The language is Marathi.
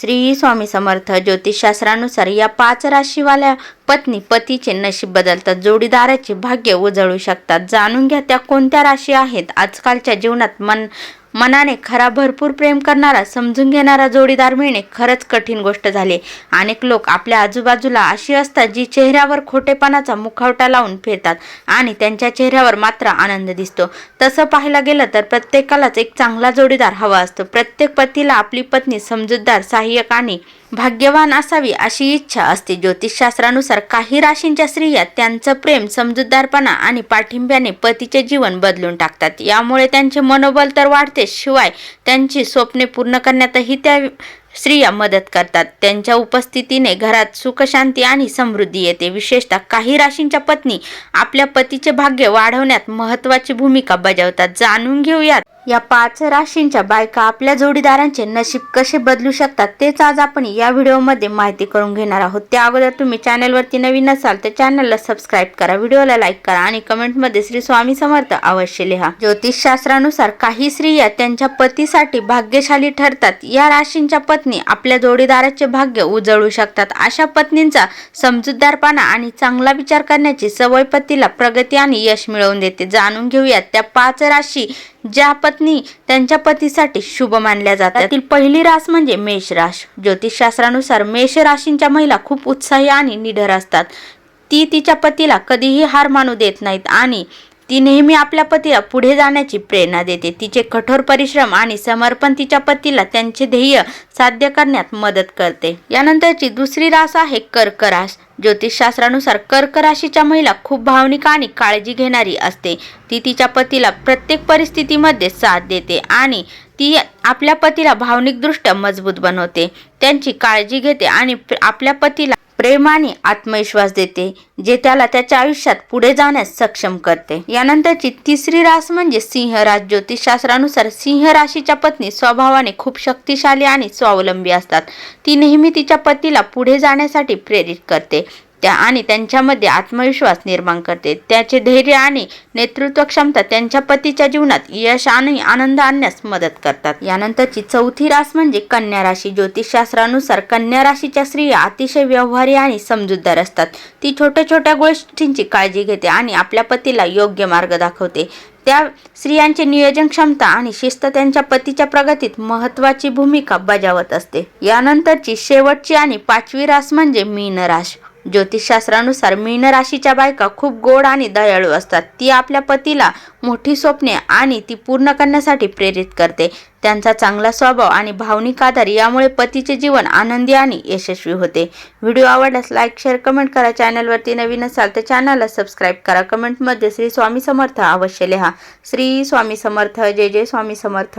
श्री स्वामी समर्थ ज्योतिषशास्त्रानुसार या पाच राशीवाल्या पत्नी पतीचे नशीब बदलतात जोडीदाराचे भाग्य उजळू शकतात. जाणून घ्या त्या कोणत्या राशी आहेत. आजकालच्या जीवनात मन मनाने खरा भरपूर प्रेम करणारा समजून घेणारा जोडीदार मिळणे खरंच कठीण गोष्ट झाली. अनेक लोक आपल्या आजूबाजूला अशी असतात जी चेहऱ्यावर खोटेपणाचा मुखवटा लावून फिरतात आणि त्यांच्या चेहऱ्यावर मात्र आनंद दिसतो. तसं पाहायला गेलं तर प्रत्येकालाच एक चांगला जोडीदार हवा असतो. प्रत्येक पतीला आपली पत्नी समजूतदार सहाय्यक आणि भाग्यवान असावी अशी इच्छा असते. ज्योतिषशास्त्रानुसार काही राशींच्या स्त्रिया त्यांचं प्रेम समजूतदारपणा आणि पाठिंब्याने पतीचे जीवन बदलून टाकतात. यामुळे त्यांचे मनोबल तर वाढते शिवाय त्यांची स्वप्ने पूर्ण करण्यातही त्या स्त्रिया मदत करतात. त्यांच्या उपस्थितीने घरात सुखशांती आणि समृद्धी येते. विशेषतः काही राशींच्या पत्नी आपल्या पतीचे भाग्य वाढवण्यात महत्त्वाची भूमिका बजावतात. जाणून घेऊयात. या पाच राशींच्या बायका आपल्या जोडीदारांचे नशीब कसे बदलू शकतात तेच आज आपण या व्हिडिओमध्ये माहिती करून घेणार आहोत. त्या अगोदर तुम्ही चॅनलवरती नवीन असाल तर चॅनलला सबस्क्राईब करा व्हिडिओला लाईक करा आणि कमेंटमध्ये श्री स्वामी समर्थ अवश्य लिहा. ज्योतिषशास्त्रानुसार काही स्त्रिया त्यांच्या पतीसाठी भाग्यशाली ठरतात. या राशींच्या पत्नी आपल्या जोडीदाराचे भाग्य उजळू शकतात. अशा पत्नींचा समजूतदारपणा आणि चांगला विचार करण्याची सवय पतीला प्रगती आणि यश मिळवून देते. जाणून घेऊयात त्या पाच राशी ज्या पत्नी त्यांच्या पतीसाठी शुभ मानल्या जातात. त्यातील पहिली रास म्हणजे मेष राश ज्योतिषशास्त्रानुसार मेष राशींच्या महिला खूप उत्साही आणि निडर असतात. ती तिच्या पतीला कधीही हार मानू देत नाहीत आणि ती नेहमी आपल्या पतीला पुढे जाण्याची प्रेरणा देते. तिचे कठोर परिश्रम आणि समर्पण तिच्या पतीला त्यांचे ध्येय साध्य करण्यात मदत करते. यानंतरची दुसरी रास आहे कर्क रास ज्योतिषशास्त्रानुसार कर्क राशीच्या महिला खूप भावनिक आणि काळजी घेणारी असते. ती तिच्या पतीला प्रत्येक परिस्थितीमध्ये साथ देते आणि ती आपल्या पतीला भावनिकदृष्ट्या मजबूत बनवते. त्यांची काळजी घेते आणि आपल्या पतीला प्रेम आणि आत्मविश्वास देते जे त्याला त्याच्या आयुष्यात पुढे जाण्यास सक्षम करते. यानंतरची तिसरी रास म्हणजे सिंह रास ज्योतिषशास्त्रानुसार सिंह राशीच्या पत्नी स्वभावाने खूप शक्तिशाली आणि स्वावलंबी असतात. ती नेहमी तिच्या पतीला पुढे जाण्यासाठी प्रेरित करते. त्या आणि त्यांच्यामध्ये आत्मविश्वास निर्माण करते. त्याचे धैर्य आणि नेतृत्व क्षमता त्यांच्या पतीच्या जीवनात यश आणि आनंद आणण्यास मदत करतात. यानंतरची चौथी रास म्हणजे कन्या राशी. ज्योतिषशास्त्रानुसार कन्या राशीच्या स्त्रिया अतिशय व्यवहारी आणि समजूतदार असतात. ती छोट्या छोट्या गोष्टींची काळजी घेते आणि आपल्या पतीला योग्य मार्ग दाखवते. त्या स्त्रियांचे नियोजन क्षमता आणि शिस्त त्यांच्या पतीच्या प्रगतीत महत्वाची भूमिका बजावत असते. यानंतरची शेवटची आणि पाचवी रास म्हणजे मीन राश. ज्योतिषशास्त्रानुसार मीन राशीच्या बायका खूप गोड आणि दयाळू असतात. ती आपल्या पतीला मोठी स्वप्ने आणि ती पूर्ण करण्यासाठी प्रेरित करते. त्यांचा चांगला स्वभाव आणि भावनिक आधार यामुळे पतीचे जीवन आनंदी आणि यशस्वी होते. व्हिडिओ आवडल्यास लाईक शेअर कमेंट करा. चॅनलवरती नवीन असाल तर चॅनलला सबस्क्राईब करा. कमेंटमध्ये श्री स्वामी समर्थ अवश्य लिहा. श्री स्वामी समर्थ. जय जय स्वामी समर्थ.